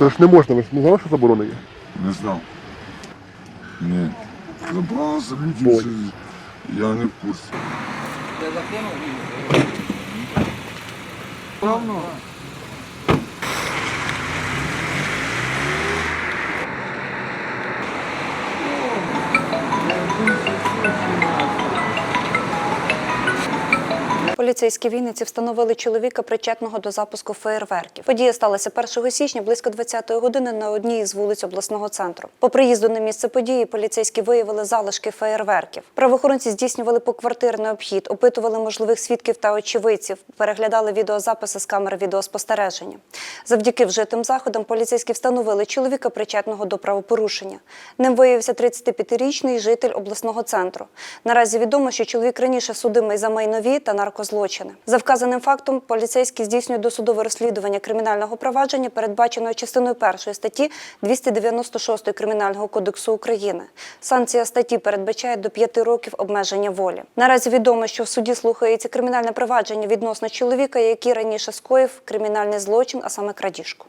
Це ж не можна, ви ж не знали, що заборона є? Не знав. Ні. Забрала собі Ой. Я не в курсі. Поліцейські Вінниці встановили чоловіка, причетного до запуску феєрверків. Подія сталася 1 січня близько 20-ї години на одній із вулиць обласного центру. По приїзду на місце події поліцейські виявили залишки феєрверків. Правоохоронці здійснювали поквартирний обхід, опитували можливих свідків та очевидців, переглядали відеозаписи з камер відеоспостереження. Завдяки вжитим заходам поліцейські встановили чоловіка, причетного до правопорушення. Ним виявився 35-річний житель обласного центру. Наразі відомо, що чоловік раніше судимий за майнові та наркозлочини. За вказаним фактом поліцейські здійснюють досудове розслідування кримінального провадження, передбаченого частиною першої статті 296 Кримінального кодексу України. Санкція статті передбачає до 5 років обмеження волі. Наразі відомо, що в суді слухається кримінальне провадження відносно чоловіка, який раніше скоїв кримінальний злочин, а саме крадіжку.